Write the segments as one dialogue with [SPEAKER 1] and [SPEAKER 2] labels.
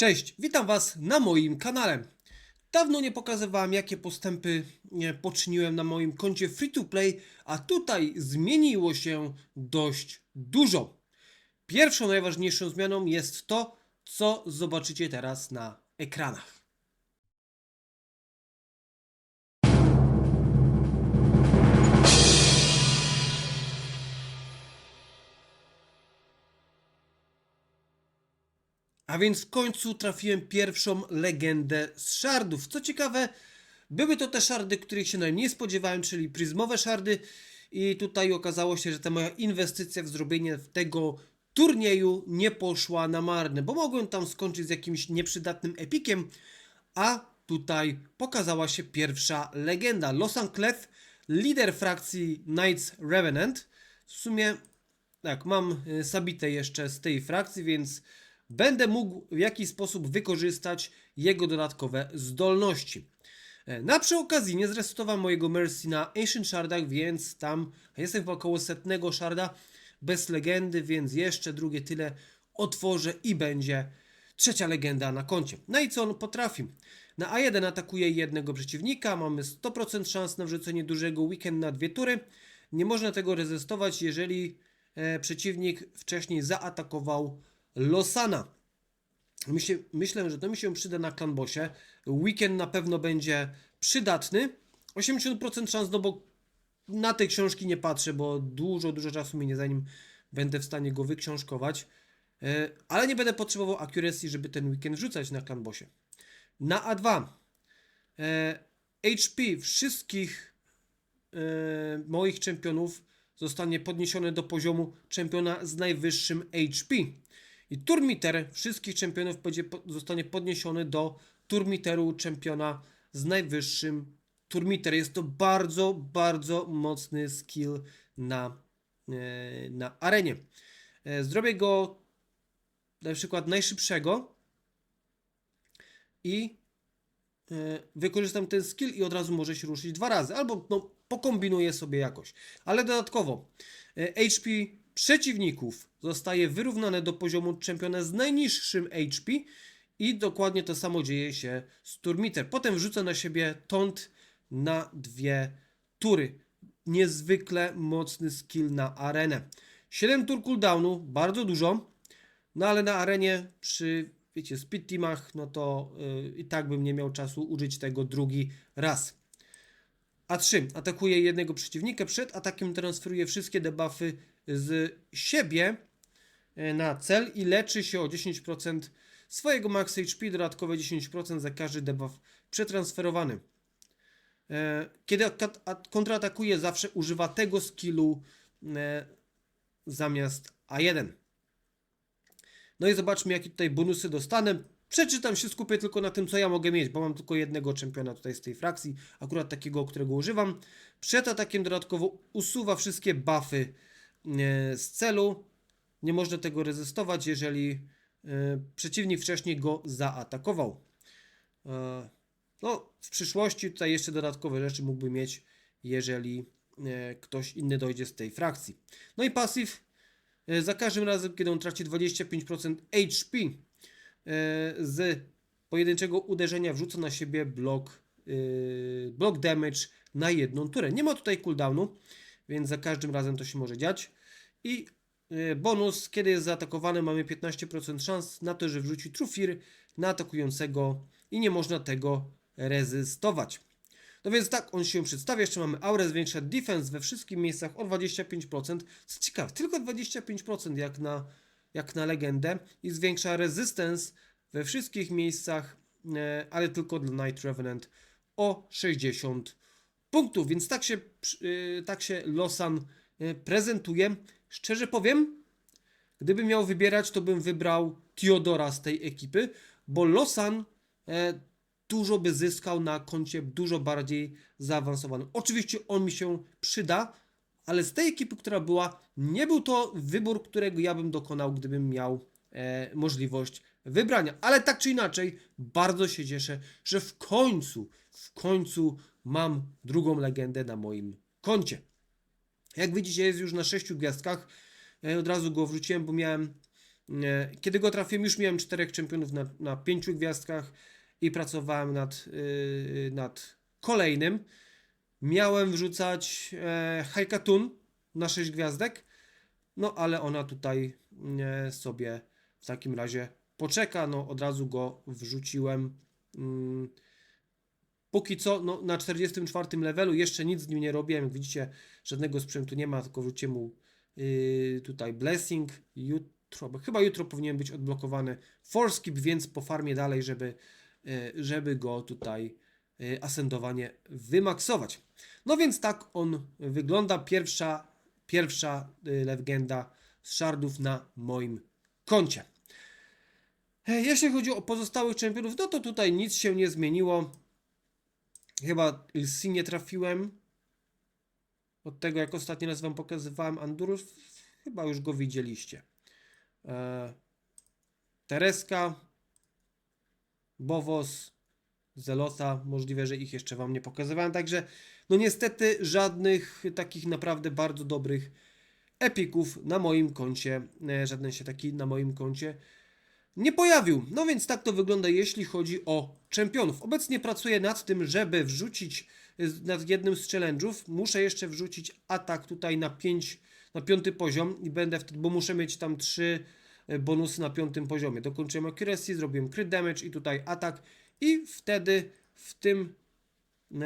[SPEAKER 1] Cześć, witam Was na moim kanale. Dawno nie pokazywałem, jakie postępy e, poczyniłem na moim koncie free to play, a tutaj zmieniło się dość dużo. Pierwszą najważniejszą zmianą jest to, co zobaczycie teraz na ekranach. A więc w końcu trafiłem pierwszą legendę z szardów. Co ciekawe, były to te szardy, których się najmniej spodziewałem, czyli pryzmowe szardy. I tutaj okazało się, że ta moja inwestycja w zrobienie tego turnieju nie poszła na marne, bo mogłem tam skończyć z jakimś nieprzydatnym epikiem, a tutaj pokazała się pierwsza legenda. Losan Clef, lider frakcji Knights Revenant. W sumie tak, mam y, Sabitę jeszcze z tej frakcji, więc będę mógł w jakiś sposób wykorzystać jego dodatkowe zdolności. E, Na przy okazji nie zresetowałem mojego Mercy na Ancient Shardach, więc tam jestem chyba około setnego sharda bez legendy, więc jeszcze drugie tyle otworzę i będzie trzecia legenda na koncie. No i co on potrafi? Na A1 atakuje jednego przeciwnika, mamy 100% szans na wrzucenie dużego weekend na dwie tury. Nie można tego rezystować, jeżeli e, przeciwnik wcześniej zaatakował Losana. Myślę, myślę, że to mi się przyda na Clanbossie. Weekend na pewno będzie przydatny. 80% szans, no bo na te książki nie patrzę, bo dużo, dużo czasu minie zanim będę w stanie go wyksiążkować. E, Ale nie będę potrzebował accuracy, żeby ten weekend wrzucać na Clanbossie. Na A2 e, HP wszystkich e, moich czempionów zostanie podniesione do poziomu czempiona z najwyższym HP. I turmiter wszystkich czempionów będzie, zostanie podniesiony do turmiteru czempiona z najwyższym turmiter. Jest to bardzo, bardzo mocny skill na, e, na arenie. E, Zrobię go na przykład najszybszego i e, wykorzystam ten skill i od razu może się ruszyć dwa razy, albo no, pokombinuję sobie jakoś. Ale dodatkowo HP przeciwników zostaje wyrównane do poziomu czempiona z najniższym HP i dokładnie to samo dzieje się z Turmiter. Potem wrzucę na siebie tont na dwie tury. Niezwykle mocny skill na arenę. 7 tur cooldownu, bardzo dużo, no ale na arenie przy, wiecie, speed teamach, no to yy, i tak bym nie miał czasu użyć tego drugi raz. A3 atakuje jednego przeciwnika, przed atakiem transferuje wszystkie debuffy z siebie e, na cel i leczy się o 10% swojego max HP, dodatkowe 10% za każdy debuff przetransferowany. E, Kiedy kontratakuje, zawsze używa tego skillu e, zamiast A1. No i zobaczmy, jakie tutaj bonusy dostanę. Przeczytam się, skupię tylko na tym, co ja mogę mieć, bo mam tylko jednego czempiona tutaj z tej frakcji, akurat takiego, którego używam. Przed atakiem dodatkowo usuwa wszystkie buffy z celu. Nie można tego rezystować, jeżeli e, przeciwnik wcześniej go zaatakował. E, No, w przyszłości tutaj jeszcze dodatkowe rzeczy mógłby mieć, jeżeli e, ktoś inny dojdzie z tej frakcji. No i pasyw E, Za każdym razem, kiedy on traci 25% HP e, z pojedynczego uderzenia, wrzuca na siebie blok, e, blok damage na jedną turę. Nie ma tutaj cooldownu, więc za każdym razem to się może dziać. I e, bonus, kiedy jest zaatakowany, mamy 15% szans na to, że wrzuci True Fear na atakującego i nie można tego rezystować. No więc tak on się przedstawia. Jeszcze mamy aurę, zwiększa defense we wszystkich miejscach o 25%. Co ciekawe, tylko 25% jak na, jak na legendę. I zwiększa resistance we wszystkich miejscach, e, ale tylko dla Night Revenant o 60 punktów. Więc tak się, e, tak się Losan e, prezentuje. Szczerze powiem, Gdybym miał wybierać, to bym wybrał Theodora z tej ekipy, bo Losan e, dużo by zyskał na koncie dużo bardziej zaawansowanym. Oczywiście on mi się przyda, ale z tej ekipy, która była, nie był to wybór, którego ja bym dokonał, gdybym miał e, możliwość wybrania. Ale tak czy inaczej, bardzo się cieszę, że w końcu, w końcu mam drugą legendę na moim koncie. Jak widzicie, jest już na 6 gwiazdkach. E, Od razu go wrzuciłem, bo miałem E, Kiedy go trafiłem, już miałem czterech czempionów na, na pięciu gwiazdkach i pracowałem nad, yy, nad kolejnym. Miałem wrzucać e, Haikatun na 6 gwiazdek, no ale ona tutaj e, sobie w takim razie poczeka. No od razu go wrzuciłem. Póki co no, na 44 levelu jeszcze nic z nim nie robiłem. Jak widzicie, żadnego sprzętu nie ma, tylko wrzuciłem mu yy, tutaj Blessing. Jutro, chyba jutro powinien być odblokowany Forskip, więc po farmie dalej, żeby, yy, żeby go tutaj yy, asendowanie wymaksować. No więc tak on wygląda. Pierwsza, pierwsza yy, legenda z shardów na moim koncie. Jeśli chodzi o pozostałych czempionów, no to tutaj nic się nie zmieniło. Chyba Ilsi nie trafiłem. Od tego, jak ostatnio raz wam pokazywałem Andurus, chyba już go widzieliście. E, Tereska, Bowos, Zelota, możliwe, że ich jeszcze wam nie pokazywałem, także no niestety żadnych takich naprawdę bardzo dobrych epików na moim koncie, e, żaden się taki na moim koncie nie pojawił. No więc tak to wygląda, jeśli chodzi o czempionów. Obecnie pracuję nad tym, żeby wrzucić y, nad jednym z challenge'ów. Muszę jeszcze wrzucić atak tutaj na 5, na piąty poziom i będę wtedy, bo muszę mieć tam trzy y, bonusy na piątym poziomie. Dokończyłem accuracy, zrobiłem crit damage i tutaj atak i wtedy w tym e,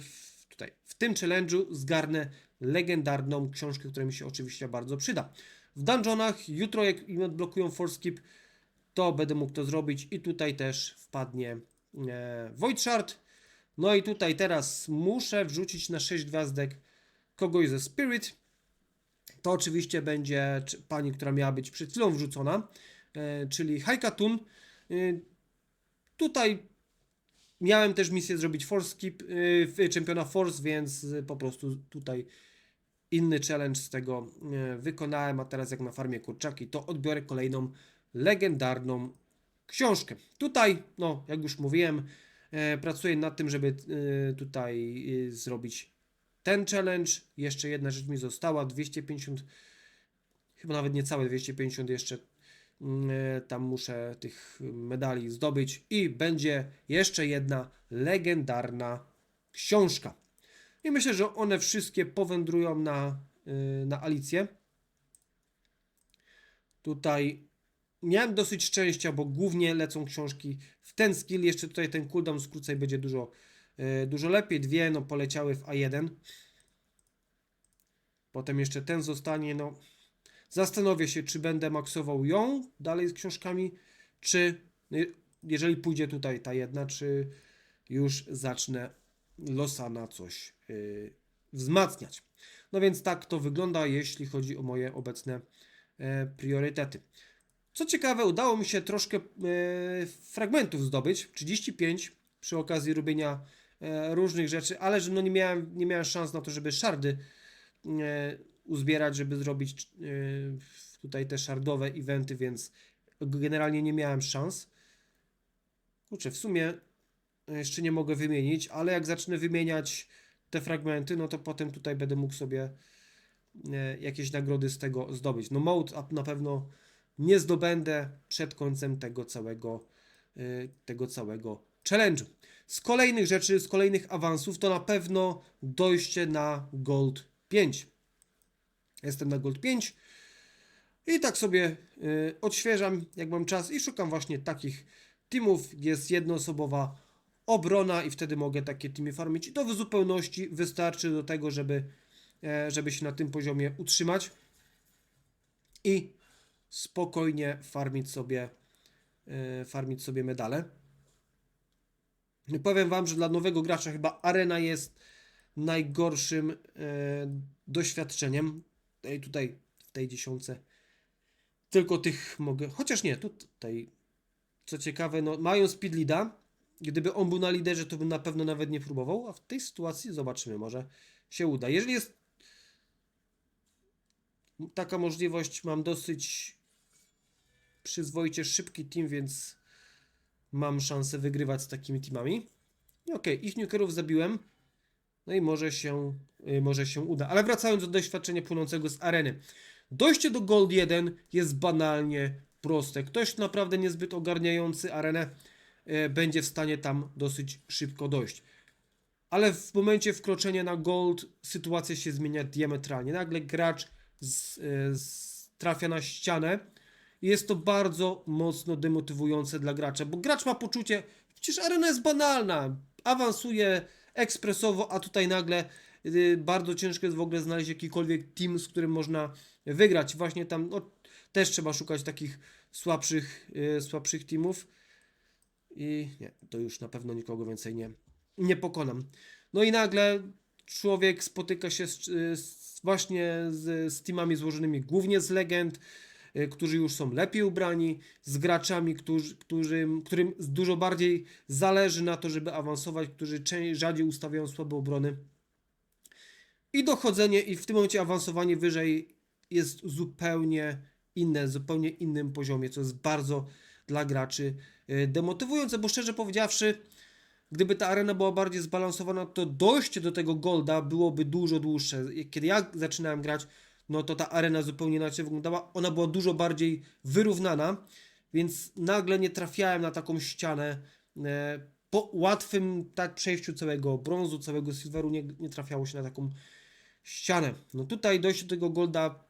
[SPEAKER 1] w, tutaj w tym challenge'u zgarnę legendarną książkę, która mi się oczywiście bardzo przyda. W dungeonach jutro jak im odblokują force skip, to będę mógł to zrobić i tutaj też wpadnie e, Void Shard. No i tutaj teraz muszę wrzucić na 6 gwiazdek kogoś ze Spirit. To oczywiście będzie pani, która miała być przed chwilą wrzucona, e, czyli Haikatun. E, tutaj miałem też misję zrobić Force Skip, e, Czempiona Force, więc po prostu tutaj inny challenge z tego e, wykonałem, a teraz jak na farmie kurczaki, to odbiorę kolejną legendarną książkę. Tutaj, no, jak już mówiłem, e, pracuję nad tym, żeby e, tutaj e, zrobić ten challenge. Jeszcze jedna rzecz mi została, 250, chyba nawet niecałe 250 jeszcze mm, tam muszę tych medali zdobyć i będzie jeszcze jedna legendarna książka. I myślę, że one wszystkie powędrują na, na Alicję. Tutaj miałem dosyć szczęścia, bo głównie lecą książki w ten skill. Jeszcze tutaj ten cooldown skrócę i będzie dużo, y, dużo lepiej. Dwie no, poleciały w A1. Potem jeszcze ten zostanie. No, zastanowię się, czy będę maksował ją dalej z książkami, czy y, jeżeli pójdzie tutaj ta jedna, czy już zacznę losa na coś yy, wzmacniać. No więc tak to wygląda, jeśli chodzi o moje obecne e, priorytety. Co ciekawe, udało mi się troszkę e, fragmentów zdobyć, 35 przy okazji robienia e, różnych rzeczy, ale że no nie miałem, nie miałem szans na to, żeby szardy e, uzbierać, żeby zrobić tutaj te szardowe eventy, więc generalnie nie miałem szans. Kurczę, w sumie jeszcze nie mogę wymienić, ale jak zacznę wymieniać te fragmenty, no to potem tutaj będę mógł sobie jakieś nagrody z tego zdobyć. No mode na pewno nie zdobędę przed końcem tego całego e, tego całego challenge'u. Z kolejnych rzeczy, z kolejnych awansów to na pewno dojście na Gold 5. Jestem na Gold 5 i tak sobie y, odświeżam, jak mam czas i szukam właśnie takich teamów. Jest jednoosobowa obrona i wtedy mogę takie teamy farmić. I to w zupełności wystarczy do tego, żeby, e, żeby się na tym poziomie utrzymać i spokojnie farmić sobie, e, farmić sobie medale. Powiem Wam, że dla nowego gracza chyba arena jest najgorszym e, doświadczeniem. Tutaj, tutaj w tej dziesiątce tylko tych mogę, chociaż nie, tutaj co ciekawe, no, mają speed leada. Gdyby on był na liderze, to bym na pewno nawet nie próbował, a w tej sytuacji zobaczymy, może się uda. Jeżeli jest taka możliwość, mam dosyć przyzwoicie szybki team, więc mam szansę wygrywać z takimi teamami. I Okej, ich nukerów zabiłem. No i może się, y, może się uda. Ale wracając do doświadczenia płynącego z areny. Dojście do Gold 1 jest banalnie proste. Ktoś naprawdę niezbyt ogarniający arenę e, będzie w stanie tam dosyć szybko dojść. Ale w momencie wkroczenia na Gold sytuacja się zmienia diametralnie. Nagle gracz z, e, z, trafia na ścianę jest to bardzo mocno demotywujące dla gracza, bo gracz ma poczucie, przecież arena jest banalna, awansuje ekspresowo, a tutaj nagle y, bardzo ciężko jest w ogóle znaleźć jakikolwiek team, z którym można wygrać. Właśnie tam no, też trzeba szukać takich słabszych, y, słabszych teamów. I nie, to już na pewno nikogo więcej nie, nie pokonam. No i nagle człowiek spotyka się z, z, właśnie z, z teamami złożonymi głównie z legend, y, którzy już są lepiej ubrani, z graczami, którzy, którym, którym dużo bardziej zależy na to, żeby awansować, którzy rzadziej ustawiają słabe obrony. I dochodzenie, i w tym momencie awansowanie wyżej jest zupełnie inne, zupełnie innym poziomie, co jest bardzo dla graczy y, demotywujące, bo szczerze powiedziawszy, gdyby ta arena była bardziej zbalansowana, to dojście do tego golda byłoby dużo dłuższe. Kiedy ja zaczynałem grać, no to ta arena zupełnie inaczej wyglądała. Ona była dużo bardziej wyrównana, więc nagle nie trafiałem na taką ścianę. E, Po łatwym tak przejściu całego brązu, całego silveru nie, nie trafiało się na taką ścianę. No tutaj dojście do tego golda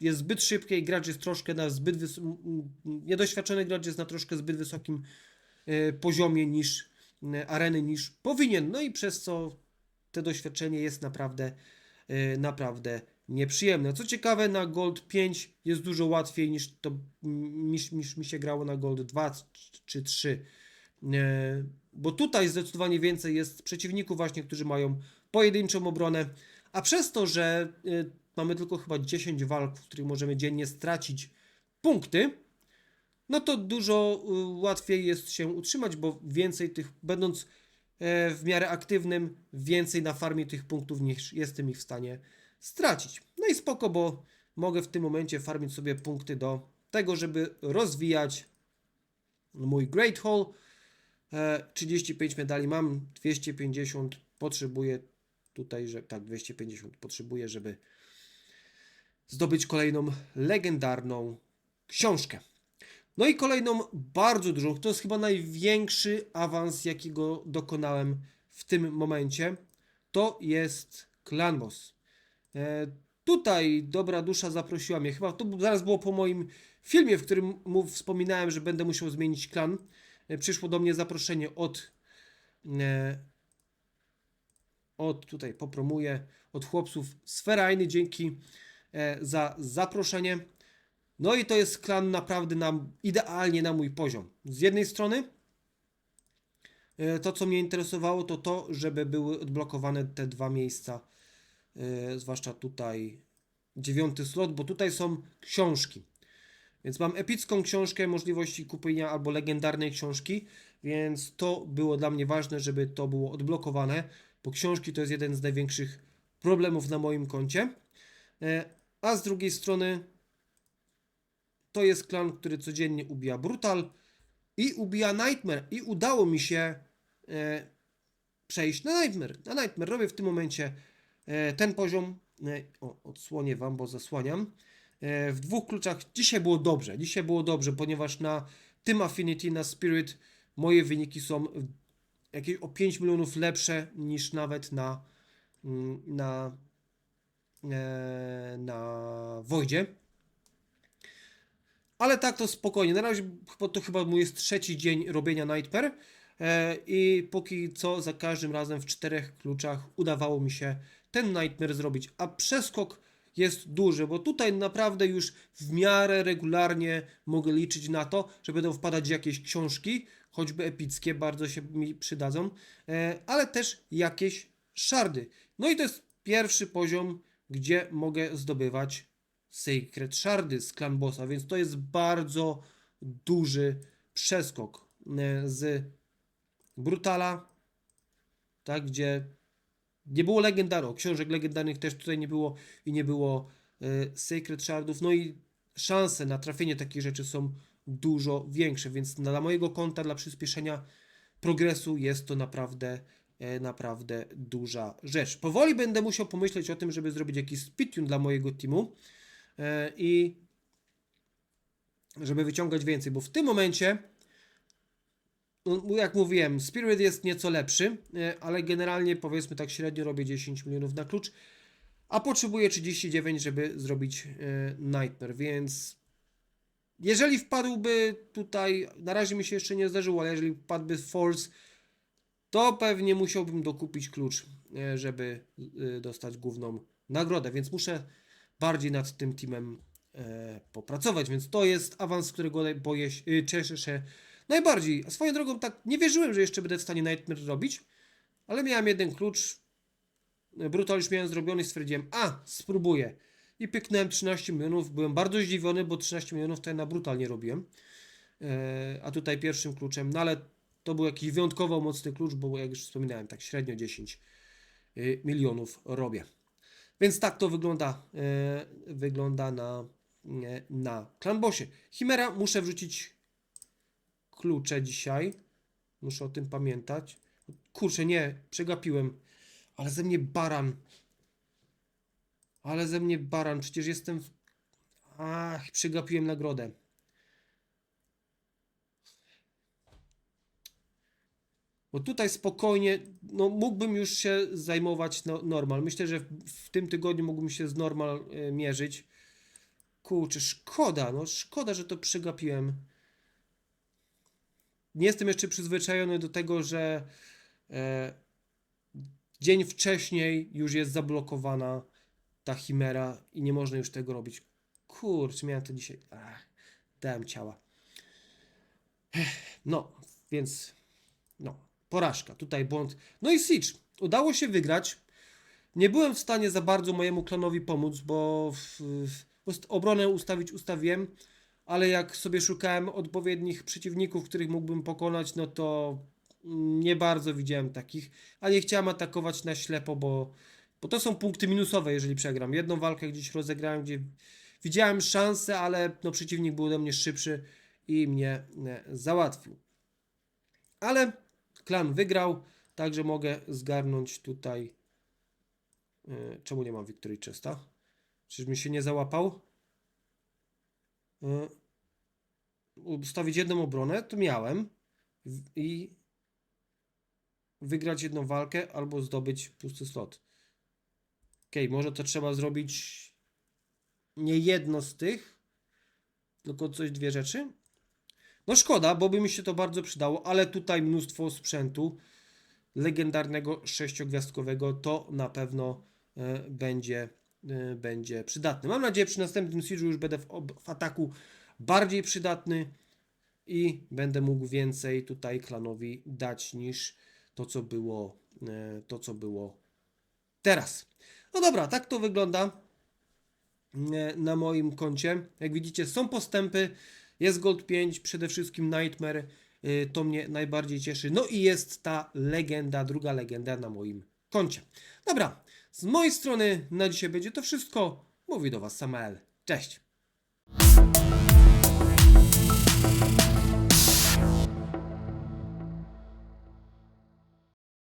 [SPEAKER 1] jest zbyt szybkie i gracz jest troszkę na zbyt wys- m- m- niedoświadczony gracz jest na troszkę zbyt wysokim e, poziomie niż e, areny niż powinien. No i przez co to doświadczenie jest naprawdę naprawdę nieprzyjemne. Co ciekawe, na Gold 5 jest dużo łatwiej niż to niż, niż mi się grało na Gold 2 czy 3. E, Bo tutaj zdecydowanie więcej jest przeciwników właśnie, którzy mają pojedynczą obronę, a przez to, że e, mamy tylko chyba 10 walk, w których możemy dziennie stracić punkty, no to dużo y, łatwiej jest się utrzymać, bo więcej tych, będąc e, w miarę aktywnym, więcej na farmie tych punktów niż jestem ich w stanie stracić. No i spoko, bo mogę w tym momencie farmić sobie punkty do tego, żeby rozwijać mój Great Hall. E, 35 medali mam, 250 potrzebuję tutaj, że tak, 250 potrzebuję, żeby zdobyć kolejną legendarną książkę. No i kolejną bardzo dużą, to jest chyba największy awans, jakiego dokonałem w tym momencie, to jest Clan Boss. E, tutaj dobra dusza zaprosiła mnie, chyba to zaraz było po moim filmie, w którym mu wspominałem, że będę musiał zmienić klan. E, przyszło do mnie zaproszenie od e, od tutaj popromuję od chłopców z Ferajny, dzięki e, za zaproszenie. No i to jest klan naprawdę na, idealnie na mój poziom. Z jednej strony e, to, co mnie interesowało, to to, żeby były odblokowane te dwa miejsca, e, zwłaszcza tutaj dziewiąty slot, bo tutaj są książki. Więc mam epicką książkę, możliwości kupienia albo legendarnej książki, więc to było dla mnie ważne, żeby to było odblokowane, bo książki to jest jeden z największych problemów na moim koncie. E, A z drugiej strony to jest klan, który codziennie ubija Brutal i ubija Nightmare. I udało mi się e, przejść na Nightmare. Na Nightmare robię w tym momencie ten poziom. E, o, odsłonię Wam, bo zasłaniam. E, w dwóch kluczach dzisiaj było dobrze. Dzisiaj było dobrze, ponieważ na tym Affinity, na Spirit moje wyniki są jakieś o 5 milionów lepsze niż nawet na mm, na e, na Wojdzie. Ale tak to spokojnie. Na razie to chyba mój jest trzeci dzień robienia Nightmare. E, I póki co za każdym razem w czterech kluczach udawało mi się ten Nightmare zrobić. A przeskok jest duży, bo tutaj naprawdę już w miarę regularnie mogę liczyć na to, że będą wpadać jakieś książki, choćby epickie, bardzo się mi przydadzą, e, ale też jakieś szardy. No i to jest pierwszy poziom, gdzie mogę zdobywać Sacred Shardy z Clan Bossa, więc to jest bardzo duży przeskok e, z Brutala, tak, gdzie nie było legendarów, książek legendarnych też tutaj nie było i nie było e, Sacred Shardów, no i szanse na trafienie takich rzeczy są dużo większe, więc dla mojego konta, dla przyspieszenia progresu jest to naprawdę e, naprawdę duża rzecz. Powoli będę musiał pomyśleć o tym, żeby zrobić jakiś speedrun dla mojego teamu, e, i żeby wyciągać więcej, bo w tym momencie no, jak mówiłem, Spirit jest nieco lepszy, e, ale generalnie powiedzmy tak średnio robię 10 milionów na klucz, a potrzebuję 39, żeby zrobić e, Nightmare, więc jeżeli wpadłby tutaj, na razie mi się jeszcze nie zdarzyło, ale jeżeli wpadłby Force, to pewnie musiałbym dokupić klucz, e, żeby dostać główną nagrodę, więc muszę bardziej nad tym teamem popracować, więc to jest awans, którego boję się, cieszę się najbardziej. A swoją drogą tak nie wierzyłem, że jeszcze będę w stanie Nightmare robić, ale miałem jeden klucz, e, Brutal już miałem zrobiony i stwierdziłem, a, spróbuję. I pyknąłem 13 milionów, byłem bardzo zdziwiony, bo 13 milionów ja na Brutal nie robiłem. E, a tutaj pierwszym kluczem, no ale to był jakiś wyjątkowo mocny klucz, bo jak już wspominałem, tak średnio 10 y, milionów robię. Więc tak to wygląda, e, wygląda na, nie, na Clanbossie. Chimera muszę wrzucić klucze dzisiaj. Muszę o tym pamiętać. Kurczę, nie, przegapiłem. Ale ze mnie baran. Ale ze mnie baran, przecież jestem. W... Ach, przegapiłem nagrodę. Bo tutaj spokojnie, no mógłbym już się zajmować no, normal. Myślę, że w, w tym tygodniu mógłbym się z normal e, mierzyć. Kurczę, szkoda, no szkoda, że to przegapiłem. Nie jestem jeszcze przyzwyczajony do tego, że e, dzień wcześniej już jest zablokowana ta chimera i nie można już tego robić. Kurczę, miałem to dzisiaj. Ach, dałem ciała. No, więc no, porażka. Tutaj błąd. No i Siege. Udało się wygrać. Nie byłem w stanie za bardzo mojemu klanowi pomóc, bo w, w, obronę ustawić ustawiłem, ale jak sobie szukałem odpowiednich przeciwników, których mógłbym pokonać, no to nie bardzo widziałem takich, a nie chciałem atakować na ślepo, bo, bo to są punkty minusowe, jeżeli przegram. Jedną walkę gdzieś rozegrałem, gdzie widziałem szansę, ale no, przeciwnik był ode mnie szybszy i mnie e, załatwił. Ale klan wygrał, także mogę zgarnąć tutaj. e, Czemu nie mam Victory Chesta? Czyż mi się nie załapał? E, Ustawić jedną obronę, to miałem. I wygrać jedną walkę albo zdobyć pusty slot. Okej, może to trzeba zrobić nie jedno z tych, tylko coś, dwie rzeczy. No szkoda, bo by mi się to bardzo przydało, ale tutaj mnóstwo sprzętu legendarnego sześciogwiazdkowego to na pewno e, będzie, będzie przydatny. Mam nadzieję, przy następnym Siege'u już będę w, w ataku bardziej przydatny i będę mógł więcej tutaj klanowi dać niż to, co było, e, to, co było teraz. No dobra, tak to wygląda e, na moim koncie. Jak widzicie, są postępy. Jest Gold 5, przede wszystkim Nightmare. y, To mnie najbardziej cieszy. No i jest ta legenda, druga legenda na moim koncie. Dobra, z mojej strony na dzisiaj będzie to wszystko. Mówi do Was Samael. Cześć.